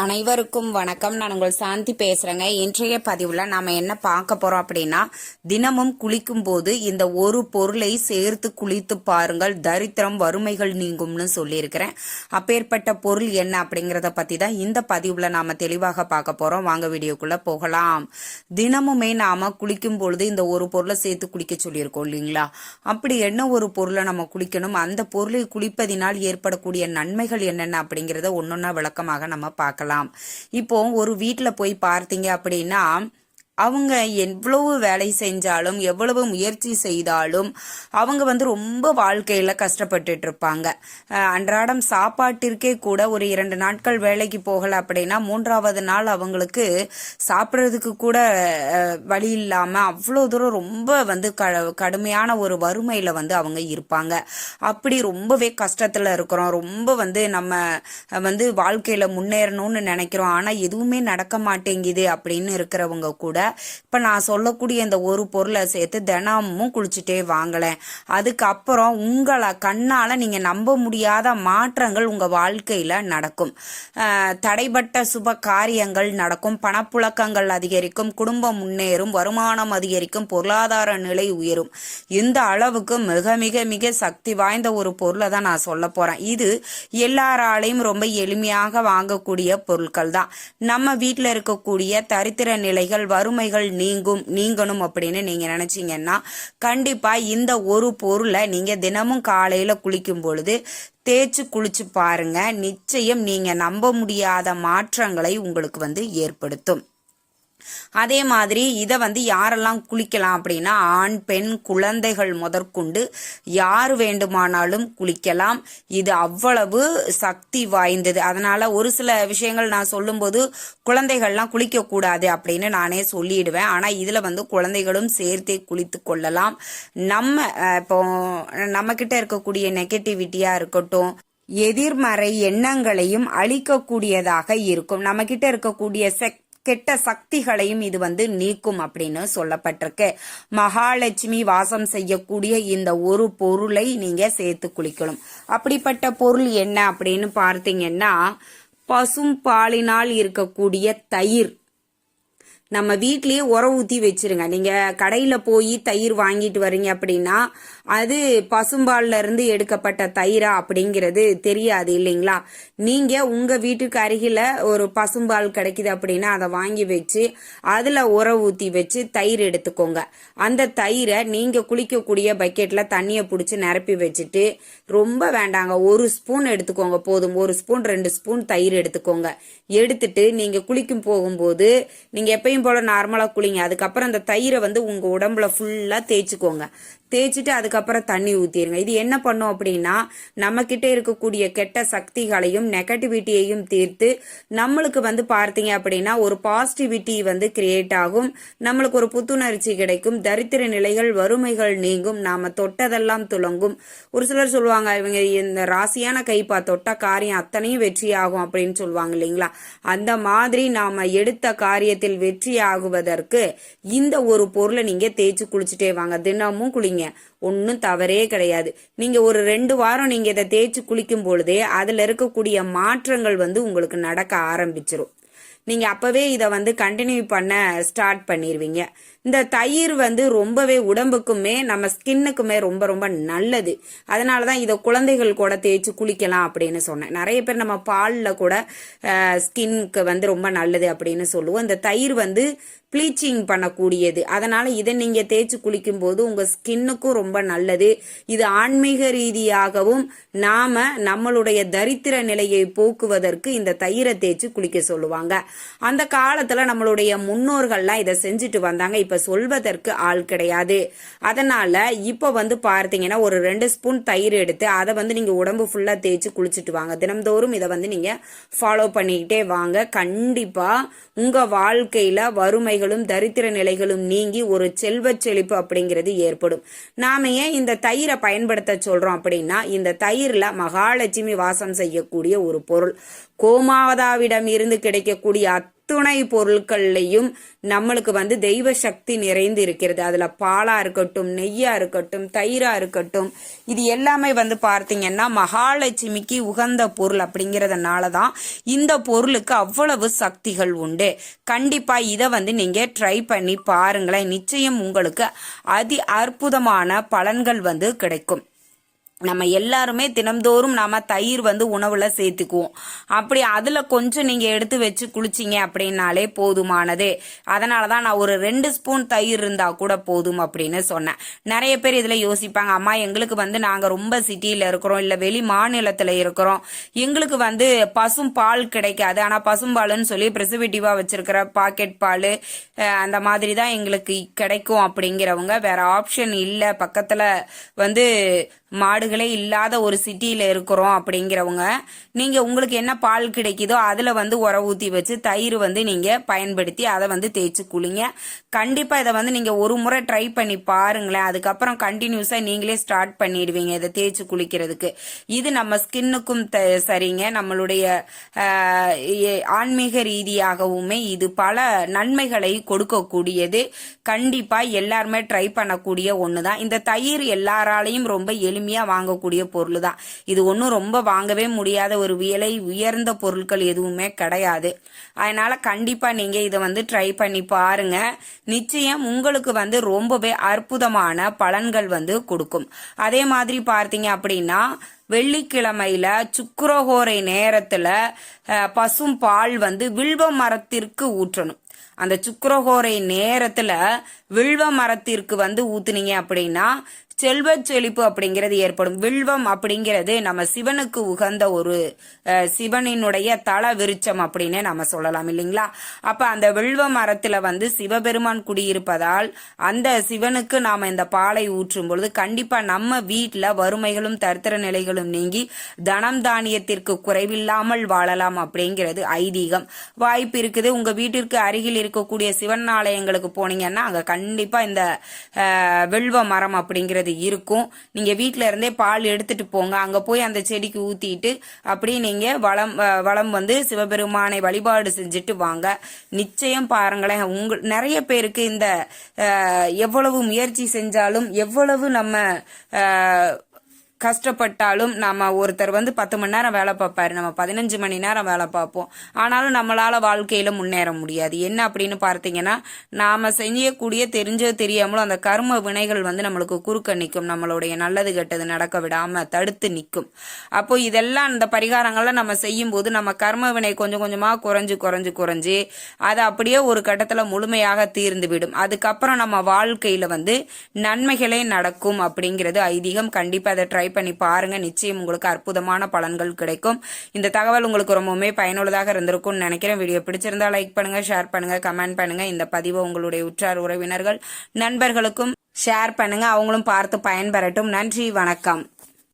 அனைவருக்கும் வணக்கம். நான் உங்கள் சாந்தி பேசுறேங்க. இன்றைய பதிவுல நாம என்ன பார்க்க போறோம் அப்படின்னா தினமும் குளிக்கும் போது இந்த ஒரு பொருளை சேர்த்து குளித்து பாருங்கள். தரித்திரம் வறுமைகள் நீங்கும்னு சொல்லியிருக்கிறேன். அப்பேற்பட்ட பொருள் என்ன அப்படிங்கறத பத்தி தான் இந்த பதிவுல நாம தெளிவாக பார்க்க போறோம். வாங்க வீடியோக்குள்ள போகலாம். தினமுமே நாம குளிக்கும் பொழுது இந்த ஒரு பொருளை சேர்த்து குளிக்க சொல்லியிருக்கோம் இல்லைங்களா? அப்படி என்ன ஒரு பொருளை நம்ம குளிக்கணும்? அந்த பொருளை குளிப்பதினால் ஏற்படக்கூடிய நன்மைகள் என்னென்ன அப்படிங்கறத ஒன்னொன்னா விளக்கமாக நம்ம பார்க்கலாம். இப்போ ஒரு வீட்டில் போய் பார்த்தீங்க அப்படின்னா அவங்க எவ்வளவு வேலை செஞ்சாலும் எவ்வளவு முயற்சி செய்தாலும் அவங்க வந்து ரொம்ப வாழ்க்கையில் கஷ்டப்பட்டுட்டு இருப்பாங்க அன்றாடம் சாப்பாட்டிற்கே கூட ஒரு இரண்டு நாட்கள் வேலைக்கு போகல அப்படின்னா மூன்றாவது நாள் அவங்களுக்கு சாப்பிட்றதுக்கு கூட வழி இல்லாமல் அவ்வளோ தூரம் ரொம்ப வந்து க கடுமையான ஒரு வறுமையில் வந்து அவங்க இருப்பாங்க. அப்படி ரொம்பவே கஷ்டத்தில் இருக்கிறோம். ரொம்ப வந்து நம்ம வந்து வாழ்க்கையில் முன்னேறணும்னு நினைக்கிறோம். ஆனால் எதுவுமே நடக்க மாட்டேங்குது அப்படின்னு இருக்கிறவங்க கூட இப்போ நான் சொல்லக்கூடிய இந்த ஒரு பொருளை சேர்த்து தினமும் குளிச்சுட்டே வாங்கலேன் அதுக்கப்புறம் உங்களை கண்ணால நீங்க நம்ப முடியாத மாற்றங்கள் உங்க வாழ்க்கையில நடக்கும். தடைப்பட்ட சுப காரியங்கள் நடக்கும். பணப்புழக்கங்கள் அதிகரிக்கும். குடும்பம் முன்னேறும். வருமானம் அதிகரிக்கும். பொருளாதார நிலை உயரும். இந்த அளவுக்கு மிக மிக மிக சக்தி வாய்ந்த ஒரு பொருளை தான் நான் சொல்ல போறேன். இது எல்லாராலையும் ரொம்ப எளிமையாக வாங்கக்கூடிய பொருட்கள் தான் நம்ம வீட்டில் இருக்கக்கூடிய தரித்திர நிலைகள் வறுமைகள் நீங்கும் நீங்கணும் அப்படின்னு நீங்க நினைச்சீங்கன்னா கண்டிப்பா இந்த ஒரு பொருளை நீங்க தினமும் காலையில குளிக்கும் பொழுது தேய்ச்சி குளிச்சு பாருங்க. நிச்சயம் நீங்க நம்ப முடியாத மாற்றங்களை உங்களுக்கு வந்து ஏற்படுத்தும். அதே மாதிரி இதை வந்து யாரெல்லாம் குளிக்கலாம் அப்படின்னா ஆண் பெண் குழந்தைகள் முதற்கொண்டு யார் வேண்டுமானாலும் குளிக்கலாம். இது அவ்வளவு சக்தி வாய்ந்தது. அதனால ஒரு சில விஷயங்கள் நான் சொல்லும்போது குழந்தைகள்லாம் குளிக்கக்கூடாது அப்படின்னு நானே சொல்லிடுவேன். ஆனால் இதில் வந்து குழந்தைகளும் சேர்த்தே குளித்து கொள்ளலாம். நம்ம இப்போ நம்மக்கிட்ட இருக்கக்கூடிய நெகட்டிவிட்டியாக இருக்கட்டும் எதிர்மறை எண்ணங்களையும் அழிக்கக்கூடியதாக இருக்கும். நம்மக்கிட்ட இருக்கக்கூடிய செக் கெட்ட சக்திகளையும் இது வந்து நீக்கும் அப்படின்னு சொல்லப்பட்டிருக்கு. மகாலட்சுமி வாசம் செய்யக்கூடிய இந்த ஒரு பொருளை நீங்க சேர்த்து குளிக்கணும். அப்படிப்பட்ட பொருள் என்ன அப்படின்னு பார்த்தீங்கன்னா பசும் பாலினால் இருக்கக்கூடிய தயிர். நம்ம வீட்லயே உரம் ஊத்தி வச்சிருங்க. நீங்க கடையில போய் தயிர் வாங்கிட்டு வரீங்க அப்படின்னா அது பசும்பால்ல இருந்து எடுக்கப்பட்ட தயிரா அப்படிங்கிறது தெரியாது இல்லைங்களா? நீங்க உங்க வீட்டுக்கு அருகில ஒரு பசும்பால் கிடைக்குது அப்படின்னா அதை வாங்கி வச்சு அதுல உர ஊத்தி வச்சு தயிர் எடுத்துக்கோங்க. அந்த தயிரை நீங்க குளிக்கக்கூடிய பக்கெட்ல தண்ணியை பிடிச்சி நிரப்பி வச்சுட்டு ரொம்ப வேண்டாங்க ஒரு ஸ்பூன் எடுத்துக்கோங்க போதும். ஒரு ஸ்பூன் ரெண்டு ஸ்பூன் தயிர் எடுத்துக்கோங்க. எடுத்துட்டு நீங்க குளிக்கும் போகும்போது நீங்க எப்பயும் போல நார்மலா குளிங்க. அதுக்கப்புறம் அந்த தயிரை வந்து உங்க உடம்புல ஃபுல்லா தேய்ச்சிக்கோங்க. தேய்ச்சிட்டு அதுக்கப்புறம் தண்ணி ஊற்றிடுங்க இது என்ன பண்ணும் அப்படின்னா நம்மக்கிட்ட இருக்கக்கூடிய கெட்ட சக்திகளையும் நெகட்டிவிட்டியையும் தீர்த்து நம்மளுக்கு வந்து பார்த்தீங்க அப்படின்னா ஒரு பாசிட்டிவிட்டி வந்து கிரியேட் ஆகும். நம்மளுக்கு ஒரு புத்துணர்ச்சி கிடைக்கும். தரித்திர நிலைகள் வறுமைகள் நீங்கும். நாம் தொட்டதெல்லாம் துலங்கும் ஒரு சிலர் சொல்லுவாங்க இவங்க இந்த ராசியான கைப்பா தொட்ட காரியம் அத்தனையும் வெற்றி ஆகும் அப்படின்னு சொல்லுவாங்க இல்லைங்களா? அந்த மாதிரி நாம் எடுத்த காரியத்தில் வெற்றி ஆகுவதற்கு இந்த ஒரு பொருளை நீங்கள் தேய்ச்சி குளிச்சுட்டே வாங்க. தினமும் குளிங்க. ஒன்றும் தவறே கிடையாது. நீங்க ஒரு ரெண்டு வாரம் நீங்க இதை தேய்ச்சி குளிக்கும் பொழுதே அதுல இருக்கக்கூடிய மாற்றங்கள் வந்து உங்களுக்கு நடக்க ஆரம்பிச்சிடும் நீங்க அப்பவே இதை வந்து கண்டினியூ பண்ண ஸ்டார்ட் பண்ணிடுவீங்க இந்த தயிர் வந்து ரொம்பவே உடம்புக்குமே நம்ம ஸ்கின்னுக்குமே ரொம்ப ரொம்ப நல்லது. அதனால தான் இதை குழந்தைகள் கூட தேய்ச்சி குளிக்கலாம் அப்படின்னு சொன்னேன். நிறைய பேர் நம்ம பாலில் கூட ஸ்கின்க்கு வந்து ரொம்ப நல்லது அப்படின்னு சொல்லுவோம். இந்த தயிர் வந்து ப்ளீச்சிங் பண்ணக்கூடியது. அதனால இதை நீங்கள் தேய்ச்சி குளிக்கும்போது உங்கள் ஸ்கின்னுக்கும் ரொம்ப நல்லது. இது ஆன்மீக ரீதியாகவும் நாம நம்மளுடைய தரித்திர நிலையை போக்குவதற்கு இந்த தயிரை தேய்ச்சி குளிக்க சொல்லுவாங்க. அந்த காலத்தில் நம்மளுடைய முன்னோர்கள்லாம் இதை செஞ்சுட்டு வந்தாங்க. இப்ப சொல்வதற்கு ஆள் கிடையாது. அதனால இப்ப வந்து பார்த்தீங்கன்னா ஒரு ரெண்டு ஸ்பூன் தயிர் எடுத்து அதை வந்து நீங்க உடம்பு ஃபுல்லா தேய்ச்சி குளிச்சுட்டு வாங்க. தினம்தோறும் இதை வந்து நீங்க ஃபாலோ பண்ணிக்கிட்டே வாங்க. கண்டிப்பா உங்க வாழ்க்கையில வறுமைகளும் தரித்திர நிலைகளும் நீங்கி ஒரு செல்வ செழிப்பு அப்படிங்கிறது ஏற்படும். நாம ஏன் இந்த தயிரை பயன்படுத்த சொல்றோம் அப்படின்னா இந்த தயிர்ல மகாலட்சுமி வாசம் செய்யக்கூடிய ஒரு பொருள். கோமாதாவிடம் இருந்து கிடைக்கக்கூடிய அத்துணை பொருட்கள்லையும் நம்மளுக்கு வந்து தெய்வ சக்தி நிறைந்து இருக்கிறது. அதுல பாலா இருக்கட்டும் நெய்யா இருக்கட்டும் தயிரா இருக்கட்டும் இது எல்லாமே வந்து பார்த்தீங்கன்னா மகாலட்சுமிக்கு உகந்த பொருள் அப்படிங்கிறதுனால தான் இந்த பொருளுக்கு அவ்வளவு சக்திகள் உண்டு. கண்டிப்பா இதை வந்து நீங்க ட்ரை பண்ணி பாருங்களேன். நிச்சயம் உங்களுக்கு அதி அற்புதமான பலன்கள் வந்து கிடைக்கும். நம்ம எல்லாருமே தினம்தோறும் நாம தயிர் வந்து உணவுல சேர்த்துக்குவோம். அப்படி அதுல கொஞ்சம் நீங்க எடுத்து வச்சு குளிச்சிங்க அப்படின்னாலே போதுமானது. அதனாலதான் நான் ஒரு ரெண்டு ஸ்பூன் தயிர் இருந்தா கூட போதும் அப்படின்னு சொன்னேன். நிறைய பேர் இதுல யோசிப்பாங்க அம்மா எங்களுக்கு வந்து நாங்க ரொம்ப சிட்டியில இருக்கிறோம் இல்ல வெளி மாநிலத்துல இருக்கிறோம். எங்களுக்கு வந்து பசும் பால் கிடைக்காது. ஆனா பசும்பாலுன்னு சொல்லி ப்ரிசர்வேட்டிவா வச்சிருக்கிற பாக்கெட் பால் அந்த மாதிரி தான் எங்களுக்கு கிடைக்கும் அப்படிங்கிறவங்க வேற ஆப்ஷன் இல்லை. பக்கத்துல வந்து மாடு மாடுகளே இல்லாத ஒரு சிட்டியில் இருக்கிறோம் அப்படிங்கிறவங்க நீங்கள் உங்களுக்கு என்ன பால் கிடைக்குதோ அதில் வந்து உர ஊற்றி வச்சு தயிர் வந்து நீங்கள் பயன்படுத்தி அதை வந்து தேய்ச்சி குளிங்க. கண்டிப்பாக இதை வந்து நீங்கள் ஒரு முறை ட்ரை பண்ணி பாருங்களேன். அதுக்கப்புறம் கண்டினியூஸாக நீங்களே ஸ்டார்ட் பண்ணிடுவீங்க இதை தேய்ச்சி குளிக்கிறதுக்கு. இது நம்ம ஸ்கின்னுக்கும் சரிங்க. நம்மளுடைய ஆன்மீக ரீதியாகவுமே இது பல நன்மைகளை கொடுக்கக்கூடியது. கண்டிப்பாக எல்லாருமே ட்ரை பண்ணக்கூடிய ஒன்று தான் இந்த தயிர் எல்லாராலையும் ரொம்ப எளிமையாக வாங்கக்கூடிய பொருள் தான் இது ஒன்றும் ரொம்ப வாங்கவே முடியாத ஒரு விலை உயர்ந்த பொருட்கள் எதுவுமே கிடையாது. அதனால கண்டிப்பாக நீங்கள் இதை வந்து ட்ரை பண்ணி பாருங்க. நிச்சயம் உங்களுக்கு வந்து ரொம்பவே அற்புதமான பலன்கள் வந்து கொடுக்கும். அதே மாதிரி பார்த்தீங்க அப்படின்னா வெள்ளிக்கிழமையில சுக்கரஹோரை நேரத்துல பசும் பால் வந்து வில்வ மரத்திற்கு ஊற்றணும். அந்த சுக்கரஹோரை நேரத்துல வில்வ மரத்திற்கு வந்து ஊத்துனீங்க அப்படின்னா செல்வ செழிப்பு அப்படிங்கிறது ஏற்படும். வில்வம் அப்படிங்கிறது நம்ம சிவனுக்கு உகந்த ஒரு சிவனினுடைய தல விருச்சம் அப்படின்னு நம்ம சொல்லலாம் இல்லைங்களா? அப்ப அந்த வில்வ மரத்துல வந்து சிவபெருமான் குடியிருப்பதால் அந்த சிவனுக்கு நாம இந்த பாலை ஊற்றும் பொழுது கண்டிப்பா நம்ம வீட்டுல வறுமைகளும் தரித்திர நிலைகளும் நீங்கி தனம் தானியத்திற்கு குறைவில்லாமல் வாழலாம் அப்படிங்கிறது ஐதீகம். வாய்ப்பு இருக்குது. உங்க வீட்டிற்கு அருகில் இருக்கக்கூடிய சிவன் ஆலயங்களுக்கு போனீங்கன்னா அங்க கண்டிப்பா இந்த வில்வ மரம் அப்படிங்கிறது இருக்கும். நீங்க வீட்ல இருந்தே பால் எடுத்துட்டு போங்க. அங்க போய் அந்த செடிக்கு ஊத்திட்டு அப்படியே நீங்க வளம் வளம் வந்து சிவபெருமானை வழிபாடு செஞ்சுட்டு வாங்க. நிச்சயம் பாருங்களேன். உங்க நிறைய பேருக்கு இந்த எவ்வளவு முயற்சி செஞ்சாலும் எவ்வளவு நம்ம அஹ், கஷ்டப்பட்டாலும் நம்ம ஒருத்தர் வந்து பத்து மணி நேரம் வேலை பார்ப்பாரு. நம்ம பதினஞ்சு மணி நேரம் வேலை பார்ப்போம். ஆனாலும் நம்மளால வாழ்க்கையில முன்னேற முடியாது. என்ன அப்படின்னு பார்த்தீங்கன்னா நாம செய்யக்கூடிய தெரிஞ்சோ தெரியாமலோ அந்த கர்ம வினைகள் வந்து நம்மளுக்கு குறுக்க நிற்கும். நம்மளுடைய நல்லது கெட்டது நடக்க விடாம தடுத்து நிற்கும். அப்போ இதெல்லாம் இந்த பரிகாரங்கள்லாம் நம்ம செய்யும் போது நம்ம கர்ம வினை கொஞ்சம் கொஞ்சமா குறைஞ்சு குறைஞ்சு குறைஞ்சு அது அப்படியே ஒரு கட்டத்துல முழுமையாக தீர்ந்து விடும். அதுக்கப்புறம் நம்ம வாழ்க்கையில வந்து நன்மைகளே நடக்கும் அப்படிங்கிறது ஐதீகம். கண்டிப்பா அதை ட்ரை பண்ணி பாருங்க. நிச்சயம் உங்களுக்கு அற்புதமான பலன்கள் கிடைக்கும். இந்த தகவல் உங்களுக்கு ரொம்பவுமே பயனுள்ளதாக இருந்திருக்கும்னு நினைக்கிறேன். வீடியோ பிடிச்சிருந்தா லைக் பண்ணுங்க ஷேர் பண்ணுங்க கமெண்ட் பண்ணுங்க. இந்த பதிவை உங்களுடைய உற்றார் உறவினர்கள் நண்பர்களுக்கும் ஷேர் பண்ணுங்க. அவங்களும் பார்த்து பயன்பெறட்டும். நன்றி வணக்கம்.